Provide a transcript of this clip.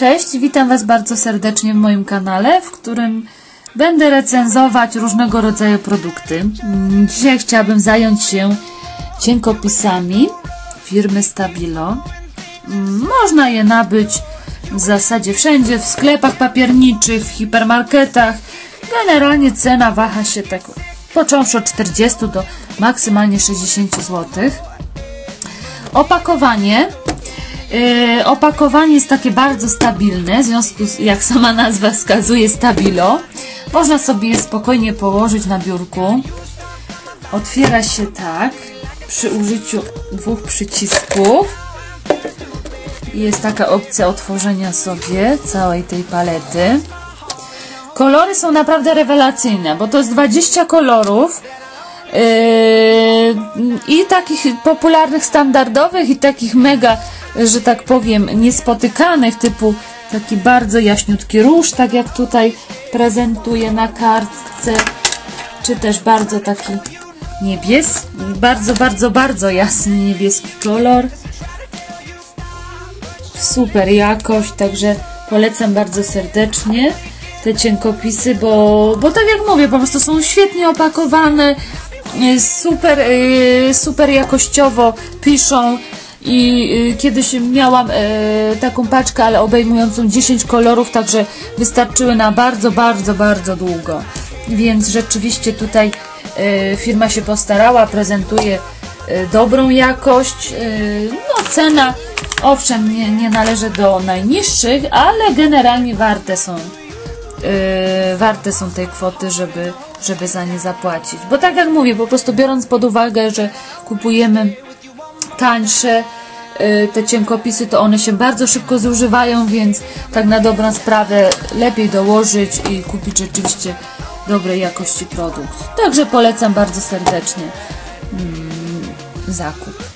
Cześć, witam Was bardzo serdecznie w moim kanale, w którym będę recenzować różnego rodzaju produkty. Mm, Dzisiaj chciałabym zająć się cienkopisami firmy Stabilo. Mm, Można je nabyć w zasadzie wszędzie, w sklepach papierniczych, w hipermarketach. Generalnie cena waha się tak począwszy od 40 do maksymalnie 60 zł. Opakowanie Yy, opakowanie jest takie bardzo stabilne, w związku z, jak sama nazwa wskazuje, stabilo. Można sobie je spokojnie położyć na biurku. Otwiera się tak, przy użyciu dwóch przycisków. Jest taka opcja otworzenia sobie całej tej palety. Kolory są naprawdę rewelacyjne, bo to jest 20 kolorów. Yy, i takich popularnych, standardowych i takich mega, że tak powiem, niespotykanych, typu taki bardzo jaśniutki róż, tak jak tutaj prezentuję na kartce, czy też bardzo taki niebieski, bardzo, bardzo, bardzo jasny niebieski kolor. Super jakość, także polecam bardzo serdecznie te cienkopisy, bo, bo tak jak mówię, po prostu są świetnie opakowane, super, y, super jakościowo piszą i y, kiedyś miałam taką paczkę, ale obejmującą 10 kolorów, także wystarczyły na bardzo, bardzo, bardzo długo. Więc rzeczywiście tutaj firma się postarała, prezentuje dobrą jakość. No cena owszem nie, nie należy do najniższych, ale generalnie warte są Yy, warte są tej kwoty, żeby, żeby za nie zapłacić. Bo tak jak mówię, po prostu biorąc pod uwagę, że kupujemy tańsze yy, te cienkopisy, to one się bardzo szybko zużywają, więc tak na dobrą sprawę lepiej dołożyć i kupić rzeczywiście dobrej jakości produkt. Także polecam bardzo serdecznie mm, zakup.